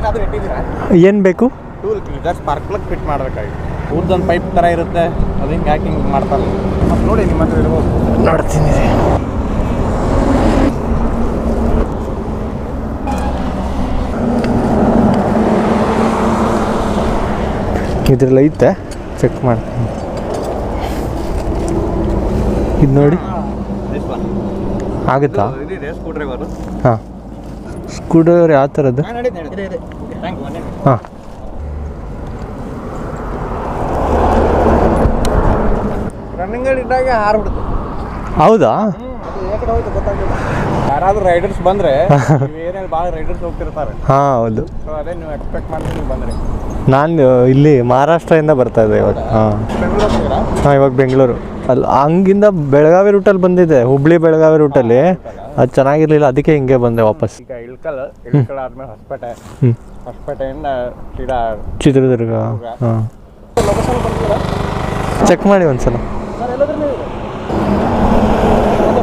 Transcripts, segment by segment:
ಏನಾದರೂ ಇಟ್ಟಿದ್ದೀರಾ? ಏನು ಬೇಕು? Tool just spark plug fit ಮಾಡಬೇಕಾಗಿತ್ತು ಊರ್ದೊಂದು ಪೈಪ್ ಥರ ಇರುತ್ತೆ. ಅದು ಹಿಂಗೆ ಹಾಕಿಂಗ್ ಹಿಂಗೆ ಮಾಡ್ತಾರೆ ಮತ್ತು ನೋಡಿ ನಿಮ್ಮ ಹತ್ರ ಇರ್ಬೋದು. ನೋಡ್ತೀನಿ. ಇದ್ರಲ್ಲಿ ಐತೆ. ಚೆಕ್ ಮಾಡ್ತೀನಿ. ಇದು ನೋಡಿ. ಆಗುತ್ತಾ? ಹಾಂ. ಸ್ಕ್ರೂ ಡ್ರೈವರ್ ಯಾವ ಥರದ್ದು? ಹಾಂ. ರನ್ನಿಂಗಲ್ಲಿ ಇದ್ದಾಗ ಹಾರ್ಬಿಡ್ತು ಹೌದಾ? ಯಾರಾದ್ರೂ ರೈಡರ್ಸ್ ಬಂದರೆ ಏರಿಯಲ್ಲಿ ಭಾಳ ರೈಡರ್ಸ್ ಹೋಗ್ತಿರ್ತಾರೆ. ಹಾಂ ಹೌದು. ಸೊ ಅದೇ ನೀವು ಎಕ್ಸ್ಪೆಕ್ಟ್ ಮಾಡ್ತೀನಿ ಬಂದ್ರೆ. ನಾನು ಇಲ್ಲಿ ಮಹಾರಾಷ್ಟ್ರದಿಂದ ಬರ್ತಾ ಇದ್ದೆ ಇವಾಗ. ಹಾಂ. ಹಾಂ ಇವಾಗ ಬೆಂಗಳೂರು. ಅಲ್ಲಿ ಹಂಗಿಂದ ಬೆಳಗಾವಿ ರೂಟಲ್ಲಿ ಬಂದಿದೆ. ಹುಬ್ಳಿ ಬೆಳಗಾವಿ ರೂಟಲ್ಲಿ ಅದು ಚೆನ್ನಾಗಿರ್ಲಿಲ್ಲ ಅದಕ್ಕೆ ಹಿಂಗೆ ಬಂದೆ ವಾಪಸ್. ಈಗ ಇಳ್ಕಲ್ ಇಳ್ಕಲ್ ಆದ್ಮೇಲೆ ಹೊಸಪೇಟೆ. ಹೊಸಪೇಟೆಯಿಂದ ಸೀದಾ ಚಿತ್ರದುರ್ಗ ಹಾಂ. ಚೆಕ್ ಮಾಡಿ ಒಂದ್ಸಲ. ಸರ್ ಎಲ್ಲಾದ್ರೂ ನೀವು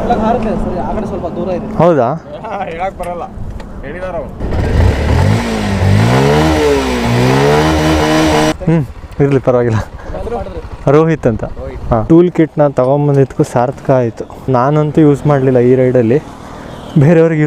ಪ್ಲಗ್ ಹಾರುತ್ತೆ ಸರಿ ಆ ಕಡೆ ಸ್ವಲ್ಪ ದೂರ ಇದೆ ಹೌದಾ? ಹೇಳಕ್ ಬರಲ್ಲ. ಹೇಳಿದಾರ ಅವ್ರು. ಹ್ಞೂ ಇರಲಿ ಪರವಾಗಿಲ್ಲ. ರೋಹಿತ್ ಅಂತ. ಟೂಲ್ ಕಿಟ್ನ ತೊಗೊಂಬಂದಿದ್ದಕ್ಕೂ ಸಾರ್ಥಕ ಆಯಿತು. ನಾನಂತೂ ಯೂಸ್ ಮಾಡಲಿಲ್ಲ ಈ ರೈಡಲ್ಲಿ ಬೇರೆಯವ್ರಿಗೆ ಯೂಸ್